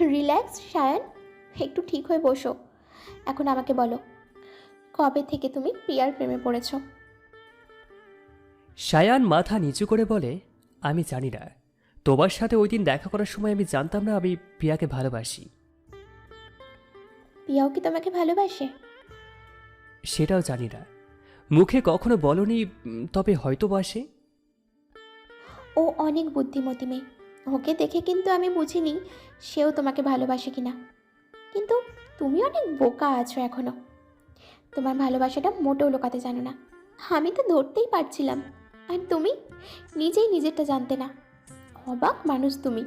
Relax Sayan একটু ঠিক হয়ে বসো। এখন আমাকে বলো কবে থেকে তুমি প্রিয়ার প্রেমে পড়েছ? সায়ান মাথা নিচু করে বলে আমি জানি না। তোমার সাথে ওই দিন দেখা করার সময় আমি জানতাম না আমি প্রিয়াকে ভালোবাসি। প্রিয়াও কি তোমাকে ভালোবাসে? সেটাও জানি না। মুখে কখনো বলনি তবে হয়তো বাসে ও অনেক বুদ্ধিমতী মেয়ে। ওকে দেখে কিন্তু আমি বুঝিনি সেও তোমাকে ভালোবাসে কিনা। কিন্তু তুমি অনেক বোকা আছো এখনও। তোমার ভালোবাসাটা মোটেও লোকাতে জানো না। আমি তো ধরতেই পারছিলাম। আর তুমি? নিজেই নিজেরটা জানতে না। অবাক মানুষ তুমি।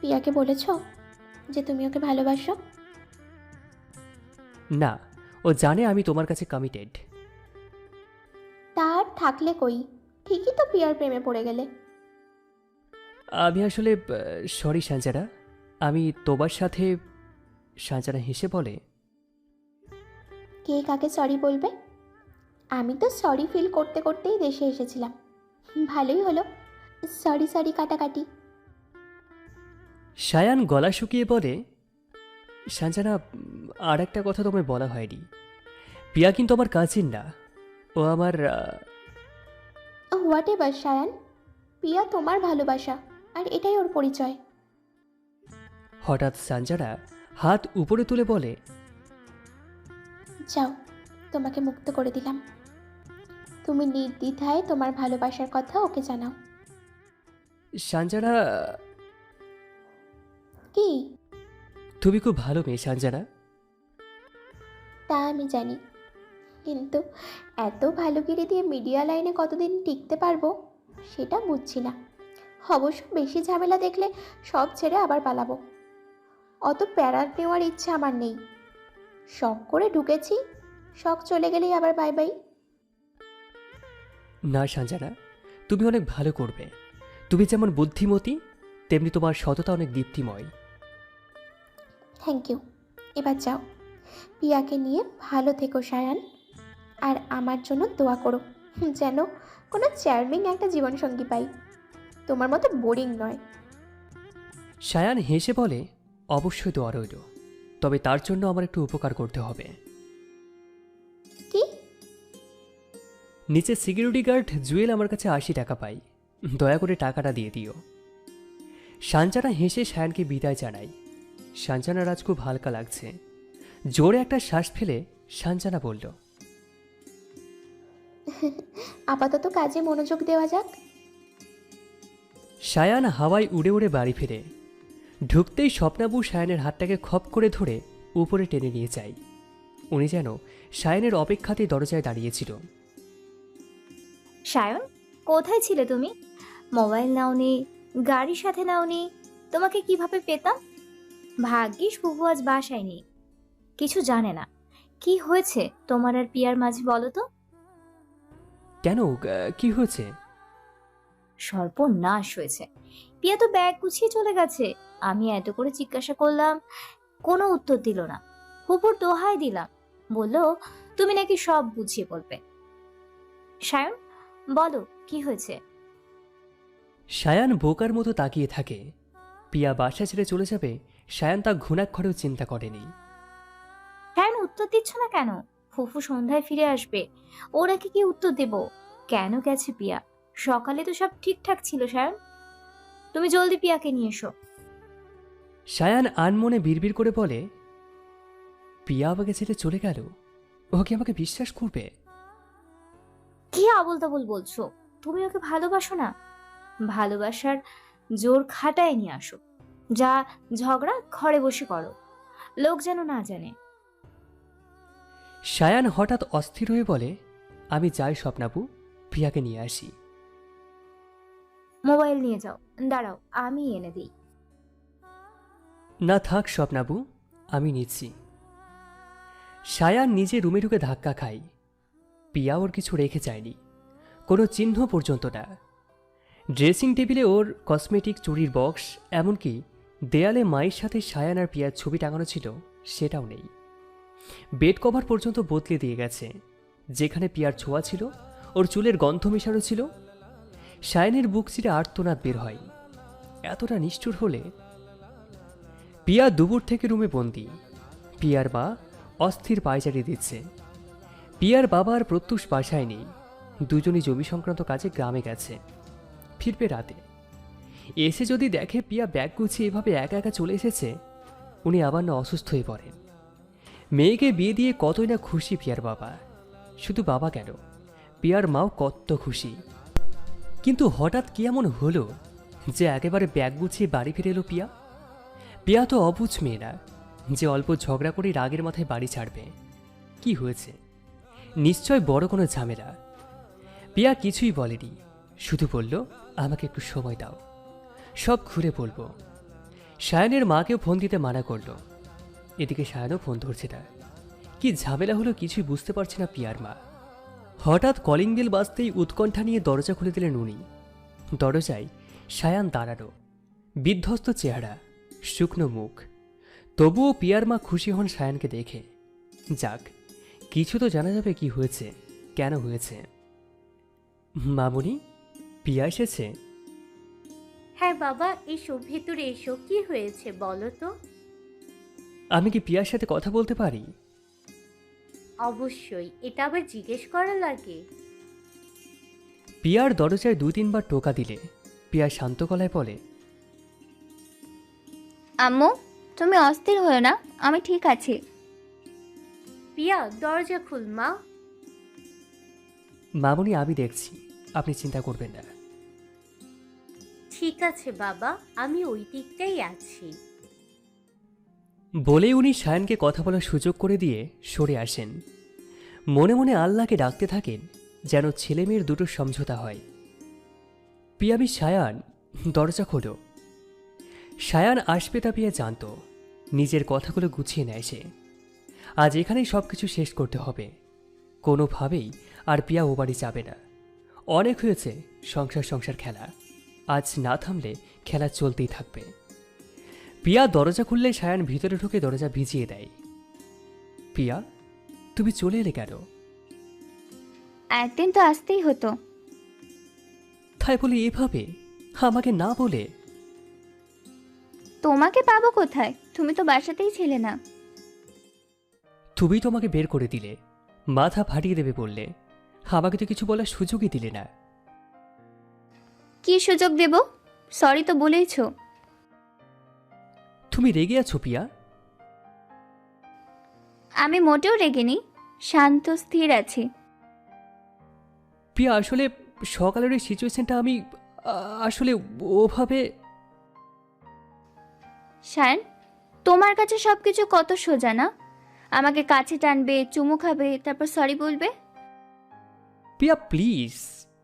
পিয়াকে বলেছ যে তুমি ওকে ভালোবাসো? না ও জানে আমি তোমার কাছে কমিটেড তার থাকলে কই? ঠিকই তো পিয়ার প্রেমে পড়ে গেলে। আমি আসলে সরি সাঞ্জানা আমি তোমার সাথে সাঞ্জানা হেসে বলে কে কাকে সরি বলবে? আমি তো সরি ফিল করতে করতেই দেশে এসেছিলাম। ভালোই হলো। সরি সরি কাটাকাটি। সায়ান গলা শুকিয়ে বলে সাঞ্জানা আর একটা কথা তোমায় বলা হয়নি। পিয়া কিন্তু আমার কাজিন না। ও আমার হোয়াট এভার সায়ান। পিয়া তোমার ভালোবাসা। আর এটাই ওর পরিচয়। হঠাৎ সাঞ্জানা হাত উপরে তুলে বলে যাও তোমাকে মুক্ত করে দিলাম। তুমি নির্দ্বিধায় তোমার ভালোবাসার কথা ওকে জানাও। সাঞ্জানা কি? তুমি খুব ভালো মেয়ে সাঞ্জানা তা আমি জানি। কিন্তু এত ভালো ভালোগিরি দিয়ে মিডিয়া লাইনে কতদিন টিকতে পারব সেটা বুঝছি না। অবশ্য বেশি ঝামেলা দেখলে সব ছেড়ে আবার পালাবো। অত প্যারা নেওয়ার ইচ্ছা আমার নেই। শখ করে ঢুকেছি শখ চলে গেলেই আবার বাই বাই না সাঞ্জানা তুমি অনেক ভালো করবে। তুমি যেমন বুদ্ধিমতী তেমনি তোমার সততা অনেক দীপ্তিময়। থ্যাংক ইউ এবার যাও। পিয়াকে নিয়ে ভালো থেকো সায়ান। আর আমার জন্য দোয়া করো যেন কোনো চার্মিং একটা জীবনসঙ্গী পাই। তোমার মতো বোরিং নয়। সায়ান হেসে বলে অবশ্যই দোয়া রইল। তবে তার জন্য আমার একটু উপকার করতে হবে। কি? নিচে সিকিউরিটি গার্ড জুয়েল আমার কাছে আশি টাকা পাই। দয়া করে টাকাটা দিয়ে দিও। সাঞ্জানা হেসে সায়ানকে বিদায় জানাই সাঞ্জানার রাজ খুব হালকা লাগছে। জোরে একটা শ্বাস ফেলে সাঞ্জানা বলল আপাতত কাজে মনোযোগ দেওয়া যাক। সায়ান হাওয়ায় উড়ে উড়ে বাড়ি ফিরে। ঢুকতেই স্বপ্নাবু সায়ানের হাতটাকে খপ করে ধরে উপরে টেনে নিয়ে যায়। উনি যেন সায়ানের অপেক্ষাতেই দরজায় দাঁড়িয়েছিল। সায়ন কোথায় ছিলে তুমি? মোবাইল নাওনি গাড়ির সাথে নাওনি তোমাকে কীভাবে পেতাম? ভাগ্যিস বুবু আজ বাসায় নেই। কিছু জানে না। কি হয়েছে তোমার আর পিয়ার মাঝে বলো তো? কেন কি হয়েছে? সর্বনাশ হয়েছে। পিয়া তো ব্যাগ গুছিয়ে চলে গেছে। আমি এত করে জিজ্ঞাসা করলাম কোনো উত্তর দিল না। হুপুর দোহাই দিলাম বলল তুমি নাকি সব বুঝিয়ে বলবে। সায়ন বলো কি হয়েছে? সায়ান বোকার মতো তাকিয়ে থাকে। পিয়া বাসা ছেড়ে চলে যাবে সায়ান তা ঘুণাক্ষরেও চিন্তা করেনি। কেন উত্তর দিচ্ছ না কেন? ফুফু সন্ধ্যায় ফিরে আসবে। ওরাকে কি উত্তর দেব? কেন গেছে পিয়া? সকালে তো সব ঠিকঠাক ছিল সায়ন। তুমি জলদি পিয়াকে নিয়ে এসো। সায়ান আনমনে বিড়বিড় করে বলে পিয়া আমাকে ছেড়ে চলে গেল। ও কি আমাকে বিশ্বাস করবে? কি আবল তাবল বলছো? তুমি ওকে ভালোবাসো না? ভালোবাসার জোর খাটায় নিয়ে আসো। যা ঝগড়া ঘরে বসে করো। লোক যেন না জানে। সায়ান হঠাৎ অস্থির হয়ে বলে আমি যাই স্বপ্নাবু প্রিয়াকে নিয়ে আসি। মোবাইল নিয়ে যাও। দাঁড়াও, আমি এনে দিই। না থাক স্বপ্নাবু, আমি নিচ্ছি। সায়ান নিজে রুমে ঢুকে ধাক্কা খাই পিয়া ওর কিছু রেখে যায়নি। কোনো চিহ্ন পর্যন্ত না। ড্রেসিং টেবিলে ওর কসমেটিক চুরির বক্স, এমনকি দেয়ালে মায়ের সাথে সায়ান আর পিয়ার ছবি টাঙানো ছিল, সেটাও নেই। বেড কভার পর্যন্ত বদলে দিয়ে গেছে। যেখানে পিয়ার ছোঁয়া ছিল, ওর চুলের গন্ধ মেশানো ছিল সায়ানের বুক চিরে আর্তনাদ বের হয়। এতটা নিষ্ঠুর হলে? পিয়া দুপুর থেকে রুমে বন্দি। পিয়ার মা অস্থির পায়চারি দিচ্ছে। পিয়ার বাবা আর প্রত্যুষ বাসায় নেই। দুজনই জমি সংক্রান্ত কাজে গ্রামে গেছে। ফিরবে রাতে। এসে যদি দেখে পিয়া ব্যাগ গুছিয়ে এভাবে একা একা চলে এসেছে, উনি আবার না অসুস্থ হয়ে পড়েন। মেয়েকে বিয়ে দিয়ে কতই না খুশি পিয়ার বাবা। শুধু বাবা কেন? পিয়ার মাও কত খুশি। কিন্তু হঠাৎ কি এমন হলো যে একেবারে ব্যাগ গুছিয়ে বাড়ি ফিরে এলো পিয়া? পিয়া তো অবুঝ মেয়ে না যে অল্প ঝগড়া করে রাগের মাথায় বাড়ি ছাড়বে। কি হয়েছে? নিশ্চয় বড় কোনো ঝামেলা। পিয়া কিছুই বলেনি, শুধু বলল, আমাকে একটু সময় দাও। সব ঘুরে বলব। সায়নের মাকেও ফোন দিতে মানা করল। এদিকে সায়নও ফোন ধরছে না কি ঝামেলা হলো কিছুই বুঝতে পারছে না পিয়ার মা। হঠাৎ কলিং বেল বাজতেই উৎকণ্ঠা নিয়ে দরজা খুলে দিলেন উনি। দরজায় সায়ান দাঁড়ানো বিধ্বস্ত চেহারা শুকনো মুখ। তবুও পিয়ার মা খুশি হন সায়ানকে দেখে। যাক কিছু তো জানা যাবে কি হয়েছে কেন হয়েছে। মামুনি পিয়া এসেছে? হ্যাঁ বাবা এসো ভেতরে এসো। কি হয়েছে বলো তো? আমি কি পিয়ার সাথে কথা বলতে পারি? অবশ্যই এটা আবার জিজ্ঞেস করা লাগে। পিয়ার দরজায় দুই তিনবার টোকা দিলে পিয়া শান্ত গলায় বলে আম্মু তুমি অস্থির হও না আমি ঠিক আছি। পিয়া দরজা খুল মা। মামুনি আমি দেখছি আপনি চিন্তা করবেন না। ঠিক আছে বাবা আমি ওই দিকটাই আছি। বলে উনি সায়নকে কথা বলার সুযোগ করে দিয়ে সরে আসেন। মনে মনে আল্লাহকে ডাকতে থাকেন, যেন ছেলে মেয়ের দুটো সমঝোতা হয়। পিয়াবি সায়ান, দরজা খোলো। সায়ান আসবে তা পিয়া জানত, নিজের কথাগুলো গুছিয়ে নেয় সে। আজ এখানেই সব কিছু শেষ করতে হবে। কোনোভাবেই আর পিয়া ও বাড়ি যাবে না। অনেক হয়েছে সংসার সংসার খেলা। আজ না থামলে খেলা চলতেই থাকবে। পিয়া দরজা খুললে সায়ান ভিতরে ঢুকে দরজা ভিজিয়ে দেয়। পিয়া তুমি চলে এলে কেন? একদিন তো আসতেই হতো। তাই বলে এভাবে? আমাকে না বলে? তোমাকে পাবো কোথায়? তুমি তো বাসাতেই ছিলে না। তুমি তোমাকে বের করে দিলে। মাথা ফাটিয়ে দেবে বললে। আমাকে তো কিছু বলার সুযোগই দিলে না। কি সুযোগ দেব? সরি তো বলেইছো। তুমি রেগে আছো পিয়া? আমি মোটেও রেগে রেগেনি শান্ত স্থির আছি। পিয়া আসলে সকালের ওই সিচুয়েশনটা আমি আ, আসলে ওভাবে শায়ন তোমার কাছে সব কিছু কত সোজা না? আমাকে কাছে টানবে চুমু খাবে তারপর সরি বলবে? পিয়া প্লিজ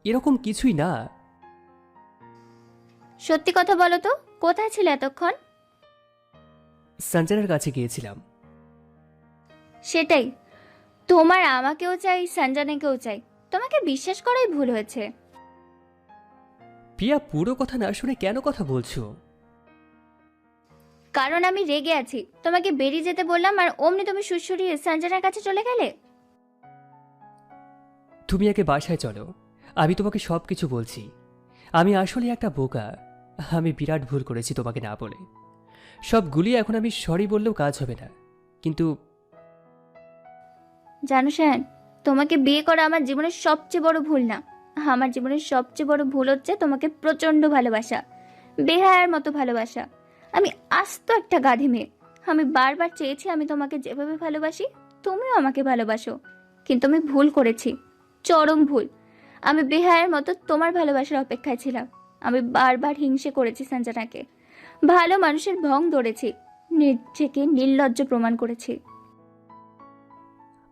এরকম কিছুই না। সত্যি কথা বলো তো কোথায় ছিলে এতক্ষণ? সঞ্জনার কাছে গিয়েছিলাম। সেটাই। তোমার আমাকেও চাই সঞ্জনাকেও চাই। তোমাকে বিশ্বাস করাই ভুল হয়েছে। পিয়া পুরো কথা না শুনে কেন কথা বলছো? কারণ আমি রেগে আছি। তোমাকে বেরিয়ে যেতে বললাম আর অমনি তুমি সুরসুরিয়ে সঞ্জনার কাছে চলে গেলে। তুমি আগে বাসায় চলো। আমি তোমাকে সব কিছু বলছি। আমি আসলে একটা বোকা। আমি বিরাট ভুল করেছি তোমাকে না বলে। সব গুলিয়ে এখন আমি সরি বললেও কাজ হবে না। কিন্তু জানো শ্যান তোমাকে বিয়ে করা আমার জীবনের সবচেয়ে বড় ভুল না। আমার জীবনের সবচেয়ে বড় ভুল হচ্ছে তোমাকে প্রচণ্ড ভালোবাসা, বেহায়ার মতো ভালোবাসা। আমি আস্ত একটা গাধি মেয়ে। আমি বারবার চেয়েছি আমি তোমাকে যেভাবে ভালোবাসি, তুমিও আমাকে ভালোবাসো। কিন্তু আমি ভুল করেছি, চরম ভুল। আমি বেহায়ার মতো তোমার ভালোবাসার অপেক্ষায় ছিলাম। আমি বারবার হিংসে করেছি সঞ্জনাকে ভালো মানুষের ভং ধরেছি নিজেকে নির্লজ্জ প্রমাণ করেছি।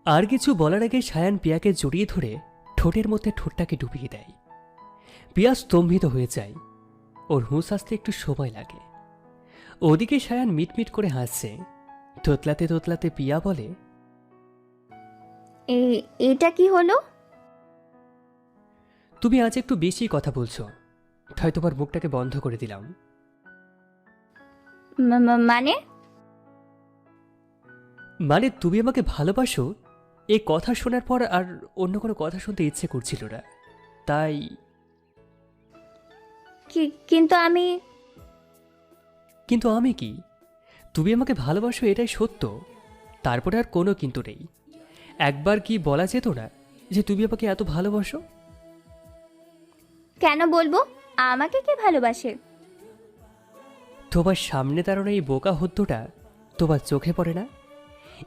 আর কিছু বলার আগে সায়ান পিয়াকে জড়িয়ে ধরে ঠোঁটের মধ্যে ঠোঁটটাকে ডুবিয়ে দেয়। পিয়া স্তম্ভিত হয়ে যায়। ওর হুঁশ আসতে একটু সময় লাগে। ওদিকে সায়ান মিটমিট করে হাসছে। তোতলাতে তোতলাতে পিয়া বলে এটা কি হলো? তুমি আজ একটু বেশি কথা বলছো। তাই তোমার মুখটাকে বন্ধ করে দিলাম। মানে? মানে তুমি আমাকে ভালোবাসো? এই কথা শোনার পর আর অন্য কোনো কথা শুনতে ইচ্ছে করছিল না। তাই কিন্তু আমি কিন্তু আমি কি? তুমি আমাকে ভালোবাসো এটাই সত্য। তারপরে আর কোনো কিন্তু নেই। একবার কি বলা যেত না যে তুমি আমাকে এত ভালোবাসো? কেন বলব? আমাকে কে ভালোবাসে? তোমার সামনে দাঁড়ানো এই বোকা হদ্যটা তোমার চোখে পড়ে না?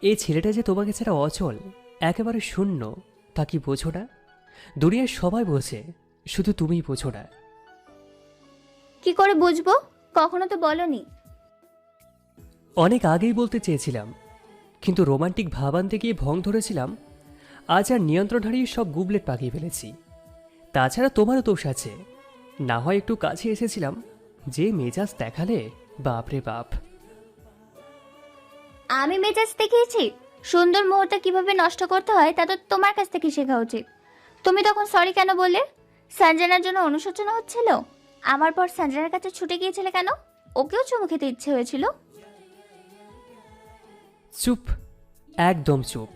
এই ছেলেটা যে তোমাকে ছাড়া অচল একেবারে শূন্য তা কি বোঝো না? দুনিয়ার সবাই বোঝে শুধু তুমিই বোঝো না। কি করে বুঝব? কখনো তো বলনি। অনেক আগেই বলতে চেয়েছিলাম কিন্তু রোমান্টিক ভাব আনতে গিয়ে ভং ধরেছিলাম আজ আর নিয়ন্ত্রণ হারিয়ে সব গুবলেট পাকিয়ে ফেলেছি। তাছাড়া তোমারও দোষ আছে। না হয় একটু কাছে এসেছিলাম যে মেজাজ দেখালে বাপরে বাপ। আমি মেজাজ দেখিয়েছি? সুন্দর মুহূর্ত কীভাবে নষ্ট করতে হয় তা তো তোমার কাছ থেকে শেখা উচিত। তুমি তখন সরি কেন বললে? সঞ্জনার জন্য অনুশোচনা হচ্ছিল? আমার পর সঞ্জনার কাছে ছুটে গিয়েছিলে কেন? ওকেও চুমু খেতে ইচ্ছে হয়েছিল? চুপ একদম চুপ।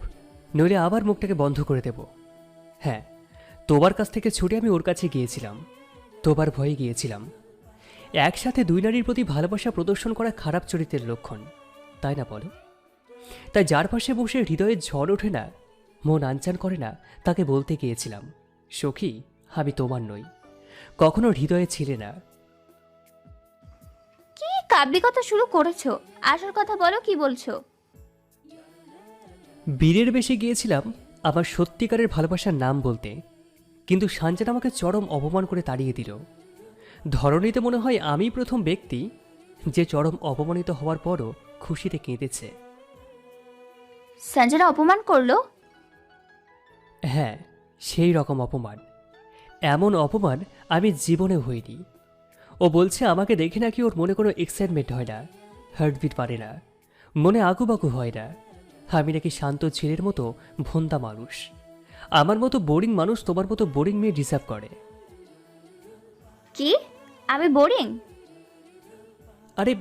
নইলে আবার মুখটাকে বন্ধ করে দেব। হ্যাঁ তোমার কাছ থেকে ছুটে আমি ওর কাছে গিয়েছিলাম। তোবার ভয়ে গিয়েছিলাম। একসাথে দুই নারীর প্রতি ভালোবাসা প্রদর্শন করা খারাপ চরিত্রের লক্ষণ। তাই না বলো? তাই যার পাশে বসে হৃদয়ে ঝড় ওঠে না মন আনচান করে না তাকে বলতে গিয়েছিলাম সখী আমি তোমার নই। কখনো হৃদয়ে ছিলে না। কি কাব্যিকতা শুরু করেছ? আসল কথা বলো কি বলছো? বীরের বেশে গিয়েছিলাম আমার সত্যিকারের ভালোবাসার নাম বলতে কিন্তু সাঞ্জান আমাকে চরম অপমান করে তাড়িয়ে দিল। ধরনীতে মনে হয় আমি প্রথম ব্যক্তি যে চরম অপমানিত হওয়ার পরও খুশিতে কেঁদেছে। সঞ্জনা অপমান করল? হ্যাঁ সেই রকম অপমান। এমন অপমান আমি জীবনে হইনি। ও বলছে আমাকে দেখে নাকি ওর মনে কোনো এক্সাইটমেন্ট হয় না হার্টবিট পারে না মনে আগুবাগু হয় না। আমি নাকি শান্ত ছেলের মতো ভোন্দা মানুষ। আমার মতো বোরিং মানুষ তোমার মতো বোরিং মেয়ে ডিসার্ভ করে। কি? আমি বোরিং আরে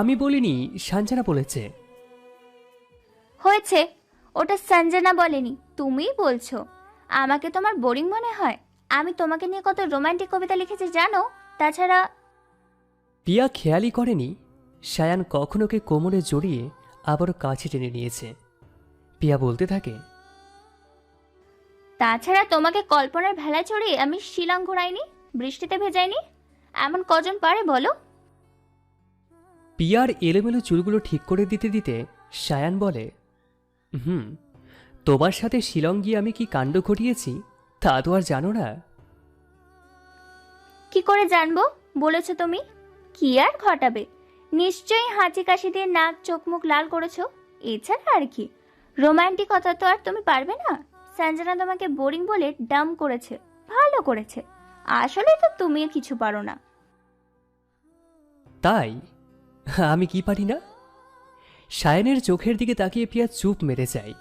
আমি বলিনি সাঞ্জানা বলেছে। হয়েছে ওটা সঞ্জনা বলেনি তুমিই বলছো। আমাকে তোমার বোরিং মনে হয়? আমি তোমাকে নিয়ে কত রোমান্টিক কবিতা লিখেছি জানো? তাছাড়া পিয়া খেয়ালই করেনি সায়ান কখনোকে কোমরে জড়িয়ে আবারও কাছে টেনে নিয়েছে। পিয়া বলতে থাকে তাছাড়া তোমাকে কল্পনার ভেলা চড়িয়ে আমি শিলং ঘোরাইনি? বৃষ্টিতে ভেজাইনি এমন কজন পারে বলো? পিয়ার এলোমেলো চুলগুলো ঠিক করে দিতে দিতে সায়ান বলে হুম তোমার সাথে শিলং গিয়ে আমি কি কাণ্ড ঘটিয়েছি? তা তো আর জানো না? কি করে জানব? বলেছ তুমি? কি আর ঘটাবে? নিশ্চয়ই হাঁচি কাশি দিয়ে নাক চোখ মুখ লাল করেছ। এছাড়া আর কি? রোমান্টিকতা তো আর তুমি পারবে না? সঞ্জনা তোমাকে বোরিং বলে ডাম করেছে ভালো করেছে। আসলে তো তুমি কিছু পারো না। তাই? আমি কি পারি না? সায়ানের চোখের দিকে তাকিয়ে পিয়া চুপ মেরে যায়।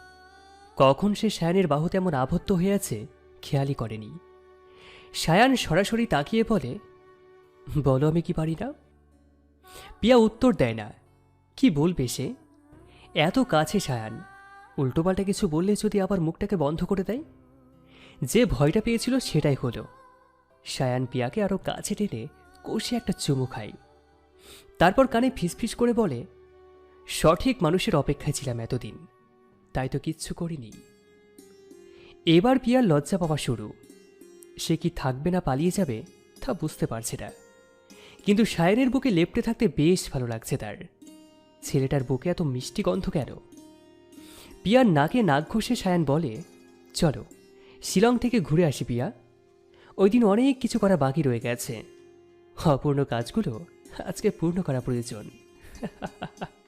কখন সে সায়ানের বাহুতে এমন আবদ্ধ হয়ে আছে, খেয়ালই করেনি। সায়ান সরাসরি তাকিয়ে বলে, বলো আমি কি পারি না? পিয়া উত্তর দেয় না, কি বলবে সে? এত কাছে সায়ান, উল্টোপাল্টা কিছু বললে যদি আবার মুখটাকে বন্ধ করে দেয়? যে ভয়টা পেয়েছিল সেটাই হলো। সায়ান পিয়াকে আরও কাছে টেনে কষে একটা চুমু খাই তারপর কানে ফিসফিস করে বলে, সঠিক মানুষের অপেক্ষায় ছিলাম এতদিন, তাই তো কিচ্ছু করিনি। এবার পিয়ার লজ্জা পাওয়া শুরু। সে কি থাকবে না পালিয়ে যাবে তা বুঝতে পারছে না। কিন্তু সায়নের বুকে লেপটে থাকতে বেশ ভালো লাগছে তার। ছেলেটার বুকে এত মিষ্টি গন্ধ কেন? পিয়ার নাকে নাক ঘষে সায়ান বলে, চলো, শিলং থেকে ঘুরে আসি পিয়া। ওই দিন অনেক কিছু করা বাকি রয়ে গেছে। অপূর্ণ কাজগুলো আজকে পূর্ণ করা প্রয়োজন।